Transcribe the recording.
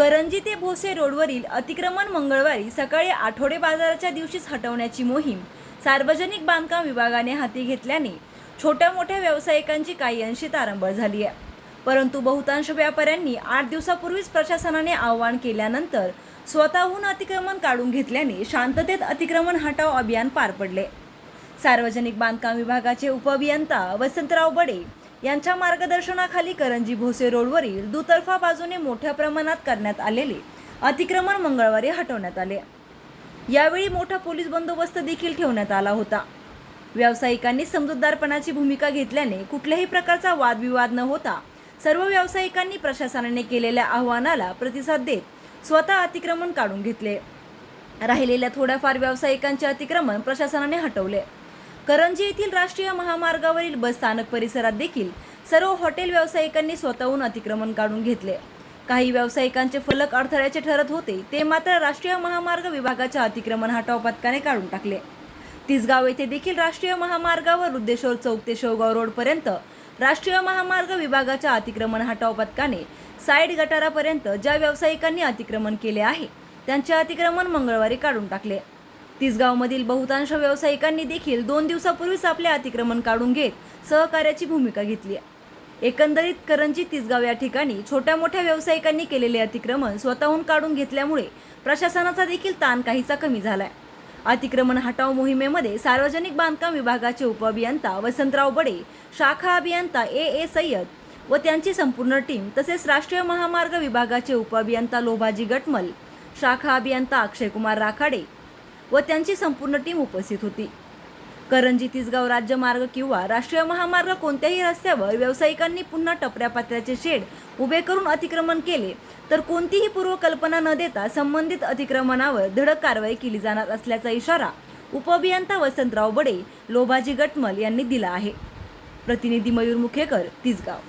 करंजी ते भोसे रोडवरील अतिक्रमण मंगळवारी सकाळी आठवडे बाजाराच्या दिवशीच हटवण्याची मोहीम सार्वजनिक बांधकाम विभागाने हाती घेतल्याने छोट्या मोठ्या व्यावसायिकांची काही अंशी तारंबळ झाली आहे. परंतु बहुतांश व्यापाऱ्यांनी आठ दिवसापूर्वीच प्रशासनाने आवाहन केल्यानंतर स्वतःहून अतिक्रमण काढून घेतल्याने शांततेत अतिक्रमण हटाव अभियान पार पडले. सार्वजनिक बांधकाम विभागाचे उपअभियंता वसंतराव बडे यांच्या मार्गदर्शनाखाली करंजी भोसे रोडवरील दुतर्फा बाजूने मोठ्या प्रमाणात करण्यात आलेले अतिक्रमण मंगळवारी हटवण्यात आले. यावेळी मोठा पोलीस बंदोबस्त देखील ठेवण्यात आला होता. व्यावसायिकांनी समजूतदारपणाची भूमिका घेतल्याने कुठल्याही प्रकारचा वादविवाद न होता सर्व व्यावसायिकांनी प्रशासनाने केलेल्या आव्हानाला प्रतिसाद देत स्वतः अतिक्रमण काढून घेतले. राहिलेल्या थोड्याफार व्यावसायिकांचे अतिक्रमण प्रशासनाने हटवले. करंजी येथील राष्ट्रीय महामार्गावरील बस स्थानक परिसरात देखील सर्व हॉटेल व्यावसायिकांनी स्वतःहून अतिक्रमण काढून घेतले. काही व्यावसायिकांचे फलक अडथळ्याचे ठरत होते ते मात्र राष्ट्रीय महामार्ग विभागाच्या अतिक्रमण हटाव पथकाने काढून टाकले. तिसगाव येथे देखील राष्ट्रीय महामार्गावर रुद्देश्वर चौक ते शेवगाव रोडपर्यंत राष्ट्रीय महामार्ग विभागाच्या अतिक्रमण हटाव पथकाने साईड गटारापर्यंत ज्या व्यावसायिकांनी अतिक्रमण केले आहे त्यांचे अतिक्रमण मंगळवारी काढून टाकले. तिसगावमधील बहुतांश व्यावसायिकांनी देखील दोन दिवसापूर्वीच आपले अतिक्रमण काढून घेत सहकार्याची भूमिका घेतली आहे. एकंदरीत करंजी तिसगाव या ठिकाणी छोट्या मोठ्या व्यावसायिकांनी केलेले अतिक्रमण स्वतःहून काढून घेतल्यामुळे प्रशासनाचा देखील ताण काहीसा कमी झालाय. अतिक्रमण हटाव मोहिमेमध्ये सार्वजनिक बांधकाम विभागाचे उपअभियंता वसंतराव बडे शाखा अभियंता ए ए सय्यद व त्यांची संपूर्ण टीम तसेच राष्ट्रीय महामार्ग विभागाचे उपअभियंता लोभाजी गटमल शाखा अभियंता अक्षयकुमार राखाडे व त्यांची संपूर्ण टीम उपस्थित होती. करंजी तिसगाव राज्यमार्ग किंवा राष्ट्रीय महामार्ग कोणत्याही रस्त्यावर व्यावसायिकांनी पुन्हा टपऱ्या पात्र्याचे शेड उभे करून अतिक्रमण केले तर कोणतीही पूर्वकल्पना न देता संबंधित अतिक्रमणावर धडक कारवाई केली जाणार असल्याचा इशारा उपअभियंता वसंतराव बडे लोभाजी गटमल यांनी दिला आहे. प्रतिनिधी मयूर मुखेकर तिसगाव.